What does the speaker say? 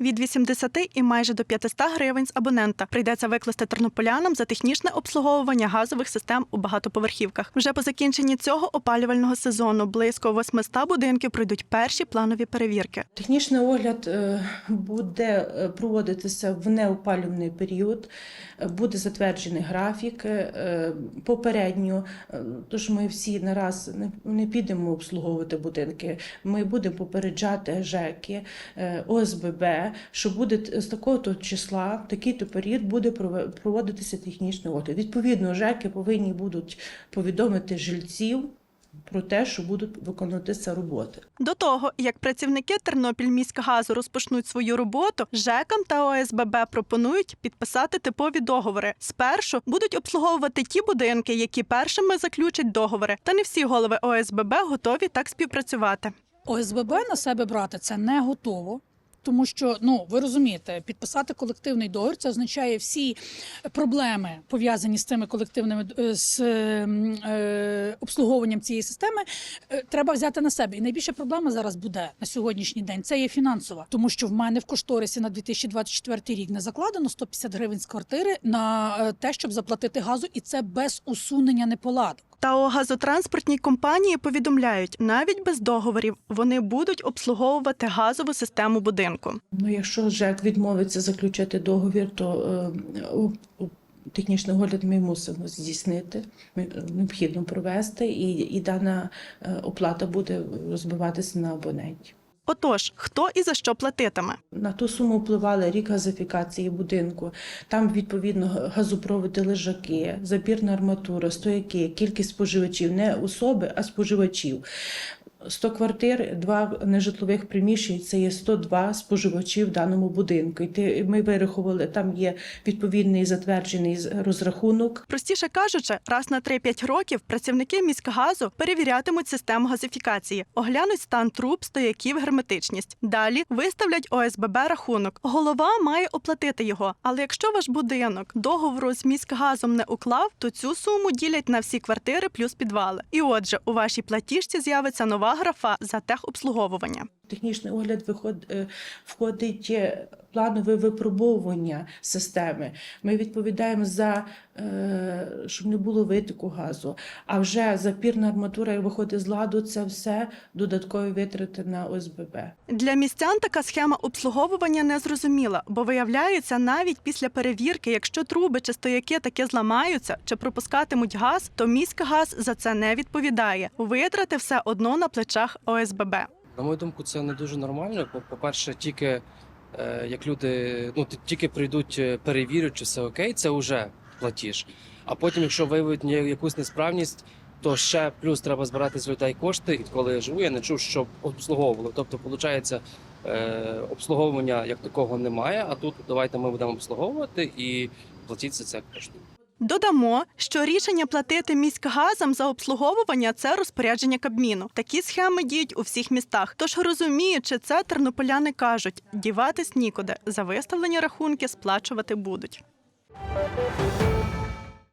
Від 80 і майже до 500 гривень з абонента прийдеться викласти тернополянам за технічне обслуговування газових систем у багатоповерхівках. Вже по закінченні цього опалювального сезону близько 800 будинків пройдуть перші планові перевірки. Технічний огляд е, буде е, проводитися в неопалювальний період, е, буде затверджений графік попередньо, тож ми всі нараз не, підемо обслуговувати будинки. Ми будемо попереджати ЖЕКи, е, Що буде з такого-то числа, в такий-то період буде проводитися технічний огляд. Відповідно, ЖЕКи повинні будуть повідомити жильців про те, що будуть виконуватися роботи. До того, як працівники Тернопільміськгазу розпочнуть свою роботу, ЖЕКам та ОСББ пропонують підписати типові договори. Спершу будуть обслуговувати ті будинки, які першими заключать договори. Та не всі голови ОСББ готові так співпрацювати. ОСББ на себе брати це не готово. Тому що ну ви розумієте, підписати колективний договір це означає всі проблеми пов'язані з цими колективними е, з ем, е, обслуговуванням цієї системи. е, Треба взяти на себе. І найбільша проблема зараз буде на сьогоднішній день. Це є фінансова, тому що в мене в кошторисі на 2024 рік не закладено 150 гривень з квартири на е, те, щоб заплатити газу, і це без усунення неполадок. Та у газотранспортній компанії повідомляють, навіть без договорів вони будуть обслуговувати газову систему будинку. Ну, якщо ЖЕК відмовиться заключити договір, то е, технічний огляд ми мусимо здійснити, ми- необхідно провести, і, і дана е, оплата буде розбиватися на абоненті. Отож, хто і за що платитиме? На ту суму впливали рік газифікації будинку. Там відповідно газопроводи, лежаки, запірна арматура, стояки, кількість споживачів, не особи, а споживачів. 100 квартир, два нежитлових приміщень це є 102 споживачі в даному будинку. І ми вирахували, там є відповідний затверджений розрахунок. Простіше кажучи, раз на 3-5 років працівники міськгазу перевірятимуть систему газифікації, оглянуть стан труб, стояків, герметичність. Далі виставлять ОСББ рахунок. Голова має оплатити його. Але якщо ваш будинок договору з міськгазом не уклав, то цю суму ділять на всі квартири плюс підвали. І отже, у вашій платіжці з'явиться нова графа за техобслуговування. Технічний огляд виход, е, входить е, планове випробовування системи. Ми відповідаємо за е, щоб не було витоку газу. А вже запірна арматура, як виходить з ладу, це все додаткові витрати на ОСББ. Для містян така схема обслуговування не зрозуміла, бо виявляється, навіть після перевірки, якщо труби чи стояки таки зламаються чи пропускатимуть газ, то міськгаз за це не відповідає. Витрати все одно на плечах ОСББ. На мою думку, це не дуже нормально. По- По-перше, тільки як люди ну, тільки прийдуть, е, перевірять, чи все окей, це вже платіж. А потім, якщо виявить якусь несправність, то ще плюс треба збирати з людей кошти. І коли я живу, я не чув, що обслуговували. Тобто, виходить, е, обслуговування як такого немає. А тут давайте ми будемо обслуговувати і платіть за це кошти. Додамо, що рішення платити міськгазам за обслуговування це розпорядження Кабміну. Такі схеми діють у всіх містах. Тож розуміючи це, тернополяни кажуть, діватись нікуди. За виставлені рахунки сплачувати будуть.